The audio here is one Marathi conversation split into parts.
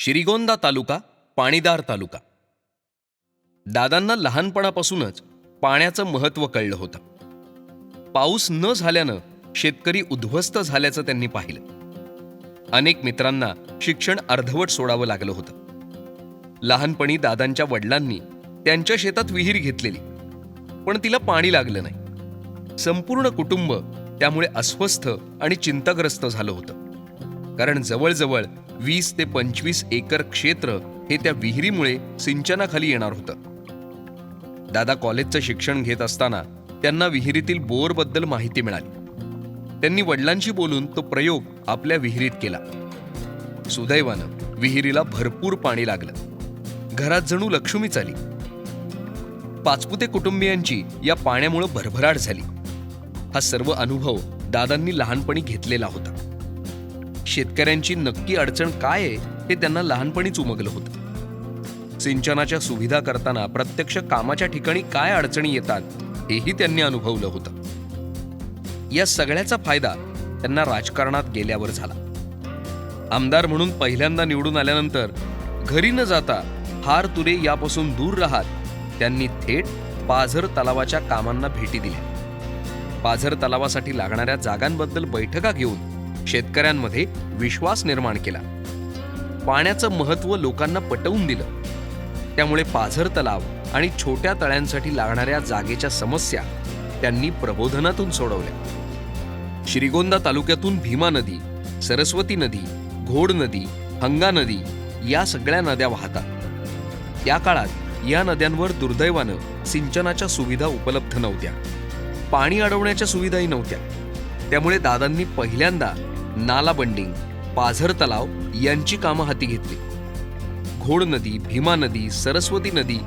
श्रीगोंदा तालुका पाणीदार तालुका. दादांना लहानपणापासूनच पाण्याचं महत्त्व कळलं होतं. पाऊस न झाल्यानं शेतकरी उद्ध्वस्त झाल्याचं त्यांनी पाहिलं. अनेक मित्रांना शिक्षण अर्धवट सोडावं लागलं होतं. लहानपणी दादांच्या वडिलांनी त्यांच्या शेतात विहीर घेतलेली पण तिला पाणी लागलं नाही. संपूर्ण कुटुंब त्यामुळे अस्वस्थ आणि चिंताग्रस्त झालं होतं. कारण जवळजवळ वीस ते पंचवीस एकर क्षेत्र हे त्या विहिरीमुळे सिंचनाखाली येणार होतं. दादा कॉलेजचं शिक्षण घेत असताना त्यांना विहिरीतील बोरबद्दल माहिती मिळाली. त्यांनी वडिलांशी बोलून तो प्रयोग आपल्या विहिरीत केला. सुदैवानं विहिरीला भरपूर पाणी लागलं. घरात जणू लक्ष्मीच आली. पाचपुते कुटुंबियांची या पाण्यामुळे भरभराट झाली. हा सर्व अनुभव दादांनी लहानपणी घेतलेला होता. शेतकऱ्यांची नक्की अडचण काय आहे हे त्यांना लहानपणीच उमगलं होतं. सिंचनाच्या सुविधा करताना प्रत्यक्ष कामाच्या ठिकाणी काय अडचणी येतात हेही त्यांनी अनुभवलं होतं. या सगळ्याचा फायदा त्यांना राजकारणात गेल्यावर झाला. आमदार म्हणून पहिल्यांदा निवडून आल्यानंतर घरी न जाता हार तुरे यापासून दूर राहत त्यांनी थेट पाझर तलावाच्या कामांना भेटी दिल्या. पाझर तलावासाठी लागणाऱ्या जागांबद्दल बैठका घेऊन शेतकऱ्यांमध्ये विश्वास निर्माण केला. पाण्याचं महत्त्व लोकांना पटवून दिलं. त्यामुळे पाझर तलाव आणि छोट्या तळ्यांसाठी लागणाऱ्या जागेच्या समस्या त्यांनी प्रबोधनातून सोडवल्या. श्रीगोंदा तालुक्यातून भीमा नदी सरस्वती नदी घोड नदी हंगा नदी या सगळ्या नद्या वाहतात. त्या काळात या नद्यांवर दुर्दैवानं सिंचनाच्या सुविधा उपलब्ध नव्हत्या. पाणी अडवण्याच्या सुविधाही नव्हत्या. त्यामुळे दादांनी पहिल्यांदा नालाबंडी पाझर तलाव यांची कामं हाती घेतली. घोड नदी भीमा नदी सरस्वती नदी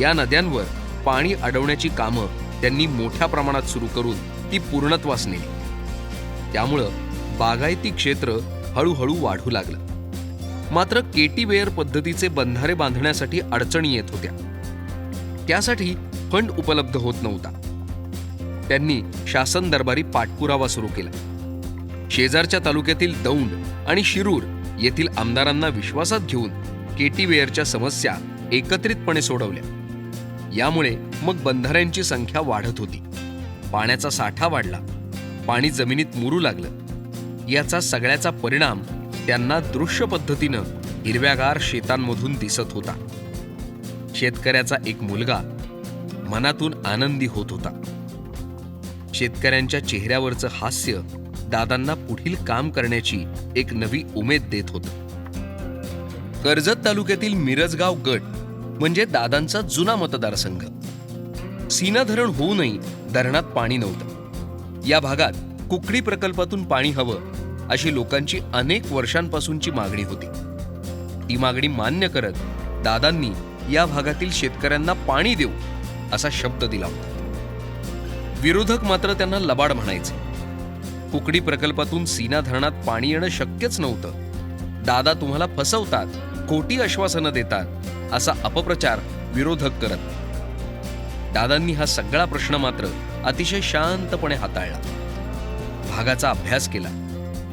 या नद्यांवर पाणी अडवण्याची कामं त्यांनी मोठ्या प्रमाणात सुरू करून ती पूर्णत्वास नेली. त्यामुळं बागायती क्षेत्र हळूहळू वाढू लागलं. मात्र केटी वेअर पद्धतीचे बंधारे बांधण्यासाठी अडचणी येत होत्या. त्यासाठी फंड उपलब्ध होत नव्हता. त्यांनी शासन दरबारी पाठपुरावा सुरू केला. शेजारच्या तालुक्यातील दौंड आणि शिरूर येथील आमदारांना विश्वासात घेऊन केटी वेअरच्या समस्या एकत्रितपणे सोडवल्या. यामुळे मग बंधाऱ्यांची संख्या वाढत होती. पाण्याचा साठा वाढला. पाणी जमिनीत मुरू लागलं. याचा सगळ्याचा परिणाम त्यांना दृश्य पद्धतीनं हिरव्यागार शेतांमधून दिसत होता. शेतकऱ्याचा एक मुलगा मनातून आनंदी होत होता. शेतकऱ्यांच्या चेहऱ्यावरचं हास्य दादांना पुढील काम करण्याची एक नवी उमेद देत होतं. कर्जत तालुक्यातील मिरजगाव गट म्हणजे दादांचा जुना मतदारसंघ. सीना धरण होऊनही धरणात पाणी नव्हतं. या भागात कुकडी प्रकल्पातून पाणी हवं अशी लोकांची अनेक वर्षांपासूनची मागणी होती. ती मागणी मान्य करत दादांनी या भागातील शेतकऱ्यांना पाणी देऊ असा शब्द दिला होता. विरोधक मात्र त्यांना लबाड म्हणायचे. कुकडी प्रकल्पातून सीना धरणात पाणी येणं शक्यच नव्हतं. दादा तुम्हाला फसवतात खोटी आश्वासनं देतात असा अपप्रचार विरोधक करत. दादांनी हा सगळा प्रश्न मात्र अतिशय शांतपणे हाताळला. भागाचा अभ्यास केला.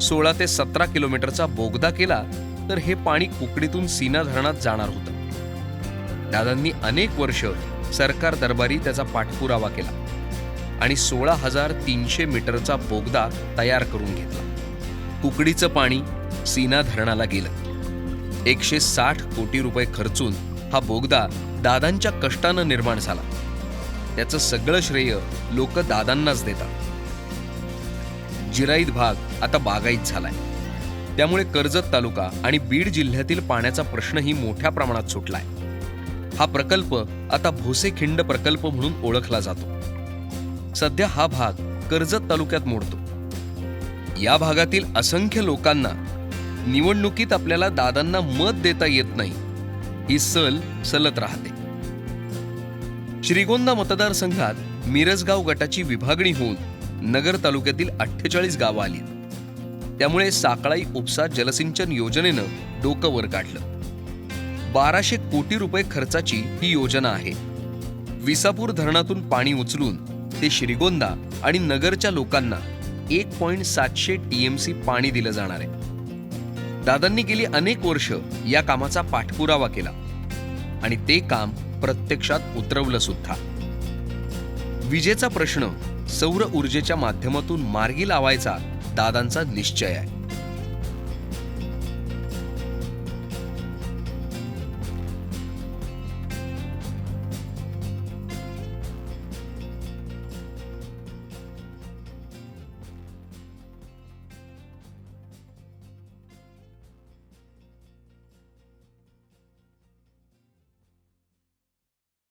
सोळा ते सतरा किलोमीटरचा बोगदा केला तर हे पाणी कुकडीतून सीना धरणात जाणार होतं. दादांनी अनेक वर्ष सरकार दरबारी त्याचा पाठपुरावा केला. आणि सोळा हजार तीनशे मीटरचा बोगदा तयार करून घेतला. कुकडीचं पाणी सीना धरणाला गेलं. एकशे साठ कोटी रुपये खर्चून हा बोगदा दादांच्या कष्टानं निर्माण झाला. त्याचं सगळं श्रेय लोक दादांनाच देतात. जिराईत भाग आता बागाईत झालाय. त्यामुळे कर्जत तालुका आणि बीड जिल्ह्यातील पाण्याचा प्रश्नही मोठ्या प्रमाणात सुटलाय. हा प्रकल्प आता भोसेखिंड प्रकल्प म्हणून ओळखला जातो. सध्या हा भाग कर्जत तालुक्यात मोडतो. या भागातील असंख्य लोकांना निवडणुकीत आपल्याला दादांना मत देता येत नाही ही सल सलत राहते. श्रीगोंदा मतदारसंघात मिरजगाव गटाची विभागणी होऊन नगर तालुक्यातील अठ्ठेचाळीस गावं आली. त्यामुळे साकळाई उपसा जलसिंचन योजनेनं डोकं वर काढलं. बाराशे कोटी रुपये खर्चाची ही योजना आहे. विसापूर धरणातून पाणी उचलून ते श्रीगोंदा आणि नगरच्या लोकांना एक पॉईंट सातशे टीएमसी पाणी दिलं जाणार आहे. दादांनी गेली अनेक वर्ष या कामाचा पाठपुरावा केला आणि ते काम प्रत्यक्षात उतरवलं सुद्धा. विजेचा प्रश्न सौर ऊर्जेच्या माध्यमातून मार्गी लावायचा दादांचा निश्चय आहे.